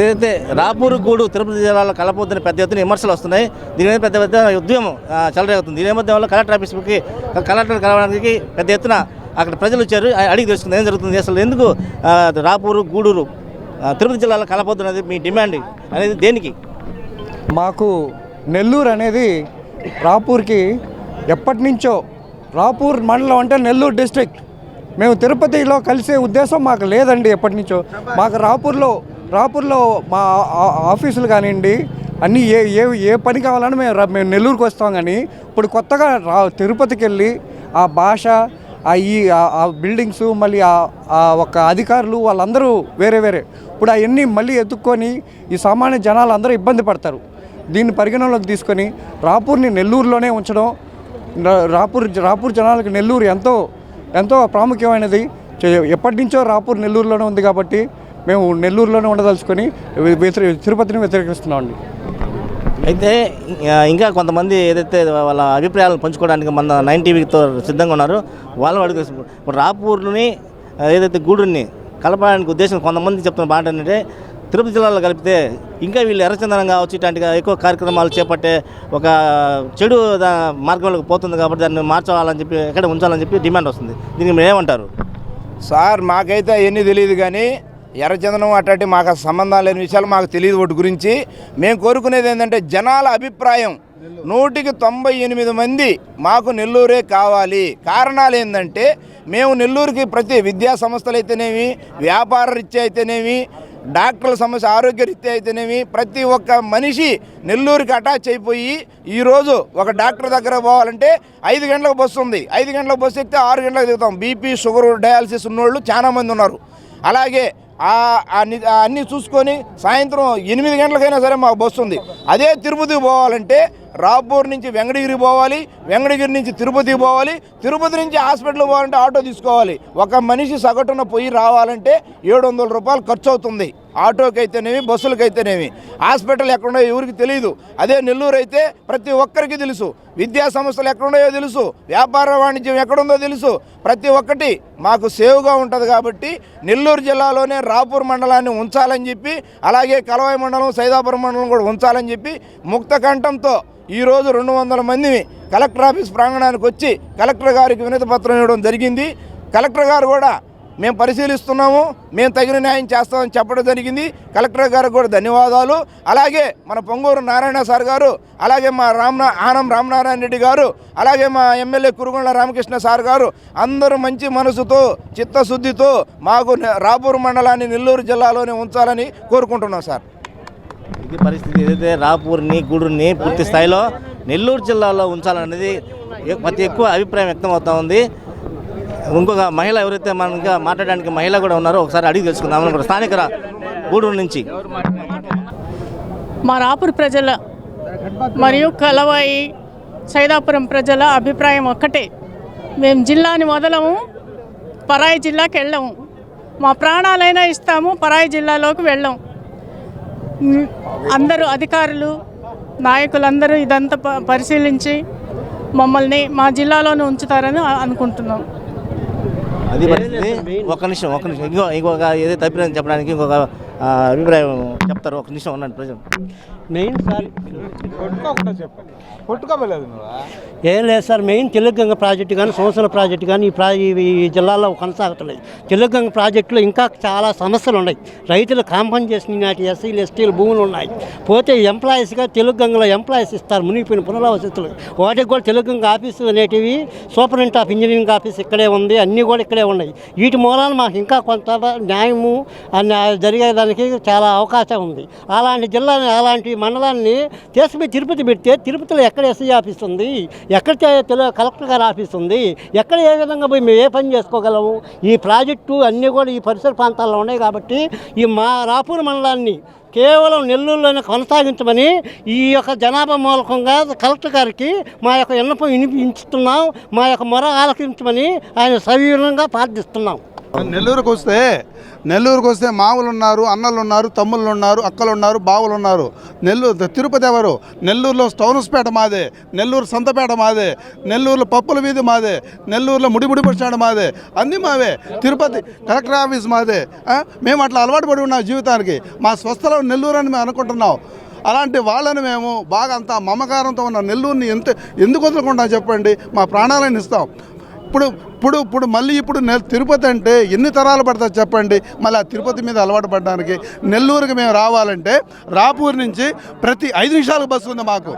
ఏదైతే రాపూరు గూడు తిరుపతి జిల్లాలో కలపోతున్న పెద్ద ఎత్తున విమర్శలు వస్తున్నాయి. దీని మీద పెద్ద పెద్ద ఉద్యమం ఆ, చెలరేగుతుంది. దీని నేపథ్యంలో కలెక్టర్ ఆఫీస్కి కలెక్టర్ కలవడానికి పెద్ద ఎత్తున అక్కడ ప్రజలు వచ్చారు. అడిగి తెలుసుకుంది ఏం జరుగుతుంది అసలు ఎందుకు రాపూరు గూడూరు తిరుపతి జిల్లాలో కలపొద్దు అనేది మీ డిమాండ్ అనేది దేనికి? మాకు నెల్లూరు అనేది రాపూర్కి ఎప్పటి నుంచో రాపూర్ మండలం అంటే నెల్లూరు డిస్ట్రిక్ట్. మేము తిరుపతిలో కలిసే ఉద్దేశం మాకు లేదండి ఎప్పటి నుంచో మాకు రాపూర్లో రాపూర్లో మా ఆఫీసులు కానివ్వండి అన్నీ ఏ ఏ ఏ పని కావాలని మేము మేము నెల్లూరుకు వస్తాం కానీ ఇప్పుడు కొత్తగా రా తిరుపతికి వెళ్ళి ఆ భాష ఆ ఈ ఆ- బిల్డింగ్స్ మళ్ళీ ఆ ఆ ఒక అధికారులు వాళ్ళందరూ వేరే వేరే. ఇప్పుడు అవన్నీ మళ్ళీ ఎత్తుక్కొని ఈ సామాన్య జనాలు అందరూ ఇబ్బంది పడతారు. దీన్ని పరిగణనలోకి తీసుకొని రాపూర్ని నెల్లూరులోనే ఉంచడం రాపూర్ రాపూర్ జనాలకు నెల్లూరు ఎంతో ఎంతో ప్రాముఖ్యమైనది. ఎప్పటి నుంచో రాపూర్ నెల్లూరులోనే ఉంది కాబట్టి మేము నెల్లూరులోనే ఉండదలుచుకొని వ్యతిరే తిరుపతిని వ్యతిరేకిస్తున్నామండి. అయితే ఇంకా కొంతమంది ఏదైతే వాళ్ళ అభిప్రాయాలను పంచుకోవడానికి మన నైన్ టీవీతో సిద్ధంగా ఉన్నారు వాళ్ళు అడుగు ఇప్పుడు రాపూర్ని ఏదైతే గూడుని కలపడానికి ఉద్దేశం కొంతమంది చెప్తున్న మాట ఏంటంటే తిరుపతి జిల్లాలో కలిపితే ఇంకా వీళ్ళు ఎర్రచందనం కావచ్చు ఇట్లాంటి ఎక్కువ కార్యక్రమాలు చేపట్టే ఒక చెడు మార్గంలోకి పోతుంది కాబట్టి దాన్ని మార్చాలని చెప్పి ఎక్కడ ఉంచాలని చెప్పి డిమాండ్ వస్తుంది. దీనికి మీరు ఏమంటారు? సార్ మాకైతే అవన్నీ తెలియదు కానీ ఎర్రచందనం అట్లాంటి మాకు అసలు సంబంధాలు లేని విషయాలు మాకు తెలియదు వాటి గురించి. మేము కోరుకునేది ఏంటంటే జనాల అభిప్రాయం. నూటికి తొంభై ఎనిమిది మంది మాకు నెల్లూరే కావాలి. కారణాలు ఏంటంటే మేము నెల్లూరుకి ప్రతి విద్యా సంస్థలు అయితేనేమి వ్యాపార రీత్యా అయితేనేమి డాక్టర్ల సమస్య ఆరోగ్య రీత్యా అయితేనేమి ప్రతి ఒక్క మనిషి నెల్లూరుకి అటాచ్ అయిపోయి ఈరోజు ఒక డాక్టర్ దగ్గర పోవాలంటే ఐదు గంటలకు బస్సు ఉంది. ఐదు గంటలకు బస్సు ఎక్కితే ఆరు గంటలకు దిగుతాం. బీపీ షుగర్ డయాలసిస్ ఉన్నోళ్ళు చాలామంది ఉన్నారు. అలాగే అన్ని అన్నీ చూసుకొని సాయంత్రం ఎనిమిది గంటలకైనా సరే మాకు బస్సు ఉంది. అదే తిరుపతికి పోవాలంటే రాపూర్ నుంచి వెంకటగిరి పోవాలి వెంకటగిరి నుంచి తిరుపతికి పోవాలి తిరుపతి నుంచి హాస్పిటల్ పోవాలంటే ఆటో తీసుకోవాలి. ఒక మనిషి సగటున పోయి రావాలంటే ఏడు వందల రూపాయలు ఖర్చు అవుతుంది ఆటోకి అయితేనేమి బస్సులకి అయితేనేమి హాస్పిటల్ ఎక్కడున్నాయో ఎవరికి తెలియదు అదే నెల్లూరు అయితే ప్రతి ఒక్కరికి తెలుసు. విద్యా సంస్థలు ఎక్కడున్నాయో తెలుసు. వ్యాపార వాణిజ్యం ఎక్కడుందో తెలుసు. ప్రతి ఒక్కటి మాకు సేవ్గా ఉంటుంది కాబట్టి నెల్లూరు జిల్లాలోనే రాపూర్ మండలాన్ని ఉంచాలని చెప్పి అలాగే కలవాయి మండలం సైదాపురం మండలం కూడా ఉంచాలని చెప్పి ముక్త కంఠంతో ఈరోజు రెండు వందల మందిని కలెక్టర్ ఆఫీస్ ప్రాంగణానికి వచ్చి కలెక్టర్ గారికి వినతి పత్రం ఇవ్వడం జరిగింది. కలెక్టర్ గారు కూడా మేము పరిశీలిస్తున్నాము మేము తగిన న్యాయం చేస్తామని చెప్పడం జరిగింది. కలెక్టర్ గారికి కూడా ధన్యవాదాలు. అలాగే మన పొంగూరు నారాయణ సార్ గారు అలాగే మా రామ్నా ఆనం రామనారాయణ రెడ్డి గారు అలాగే మా ఎమ్మెల్యే కురుగొండ రామకృష్ణ సార్ గారు అందరూ మంచి మనసుతో చిత్తశుద్ధితో మాకు రాపూర్ మండలాన్ని నెల్లూరు జిల్లాలోనే ఉంచాలని కోరుకుంటున్నాం సార్. ఇది పరిస్థితి ఏదైతే రాపూర్ని గూడూరుని పూర్తి స్థాయిలో నెల్లూరు జిల్లాలో ఉంచాలనేది అతి ఎక్కువ అభిప్రాయం వ్యక్తం అవుతా ఉంది. ఇంకొక మహిళ ఎవరైతే మనం ఇంకా మాట్లాడడానికి మహిళ కూడా ఉన్నారో ఒకసారి అడిగి తెలుసుకుందాం అనుకుంటారు స్థానిక గూడూరు నుంచి. మా రాపూర్ ప్రజల మరియు కలవాయి సైదాపురం ప్రజల అభిప్రాయం ఒక్కటే. మేము జిల్లాని వదలము పరాయి జిల్లాకి వెళ్ళము. మా ప్రాణాలైనా ఇస్తాము పరాయి జిల్లాలోకి వెళ్ళాం అందరూ అధికారులు నాయకులందరూ ఇదంతా పరిశీలించి మమ్మల్ని మా జిల్లాలోనే ఉంచుతారని అనుకుంటున్నాం. అది ఒక నిమిషం ఒక నిమిషం. ఇంకో ఇంకొక ఏదైతే అభిప్రాయం చెప్పడానికి ఇంకొక అభిప్రాయం చెప్తారు ఒక నిమిషం ఉన్నాను ప్రజెంట్ మెయిన్ సార్ ఏం లేదు సార్ మెయిన్ తెలుగంగ ప్రాజెక్టు కానీ సంవత్సరాల ప్రాజెక్టు కానీ ఈ ప్రా ఈ జిల్లాలో కొనసాగుతున్నాయి తెలుగంగ ప్రాజెక్టులో ఇంకా చాలా సమస్యలు ఉన్నాయి. రైతులు కాంపన్సేషన్ నాటి ఎస్సీలు ఎస్టీలు భూములు ఉన్నాయి. పోతే ఎంప్లాయీస్గా తెలుగంగలో ఎంప్లాయీస్ ఇస్తారు మునిగిపోయిన పునరావసతులు వాటికి కూడా తెలుగంగ ఆఫీసు అనేటివి సూపరింటెండెంట్ ఆఫ్ ఇంజనీరింగ్ ఆఫీస్ ఇక్కడే ఉంది అన్నీ కూడా ఇక్కడే ఉన్నాయి. వీటి మూలాన మాకు ఇంకా కొంత న్యాయము ఆ న్యాయ- చాలా అవకాశం ఉంది. అలాంటి జిల్లాని అలాంటి మండలాన్ని తీసుకుపోయి తిరుపతి పెడితే తిరుపతిలో ఎక్కడ ఎస్ఐ ఆఫీస్ ఉంది? ఎక్కడ తెలియ కలెక్టర్ గారి ఆఫీస్ ఉంది? ఎక్కడ ఏ విధంగా పోయి మేము ఏ పని చేసుకోగలము? ఈ ప్రాజెక్టు అన్నీ కూడా ఈ పరిసర ప్రాంతాల్లో ఉన్నాయి కాబట్టి ఈ మా రాపూర్ మండలాన్ని కేవలం నెల్లూరులోనే కొనసాగించమని ఈ యొక్క జనాభా మూలకంగా కలెక్టర్ గారికి మా యొక్క విన్నపం వినిపించుతున్నాం మా యొక్క మొర ఆలకించమని ఆయన సవీరంగా ప్రార్థిస్తున్నాం. నెల్లూరుకు వస్తే నెల్లూరుకు వస్తే మావులు ఉన్నారు అన్నలు ఉన్నారు తమ్ముళ్ళు ఉన్నారు అక్కలు ఉన్నారు బావులు ఉన్నారు నెల్లూరు తిరుపతి ఎవరు? నెల్లూరులో స్టౌన్స్పేట మాదే నెల్లూరు సంతపేట మాదే నెల్లూరులో పప్పుల వీధి మాదే నెల్లూరులో ముడిముడి బస్ మాదే అన్నీ మావే. తిరుపతి కలెక్టర్ ఆఫీస్ మాదే మేము అట్లా అలవాటు పడి ఉన్నాం జీవితానికి. మా స్వస్థలం నెల్లూరు అని మేము అనుకుంటున్నాం. అలాంటి వాళ్ళని మేము బాగా అంత మమకారంతో ఉన్న నెల్లూరుని ఎంత ఎందుకు వదులుకుంటాం చెప్పండి? మా ప్రాణాలను ఇస్తాం. ఇప్పుడు ఇప్పుడు ఇప్పుడు మళ్ళీ ఇప్పుడు నె- తిరుపతి అంటే ఎన్ని తరాలు పడతాయి చెప్పండి? మళ్ళీ ఆ తిరుపతి మీద అలవాటు పడడానికి నెల్లూరుకి మేము రావాలంటే రాపూర్ నుంచి ప్రతి ఐదు నిమిషాలకు బస్సు ఉంది మాకు.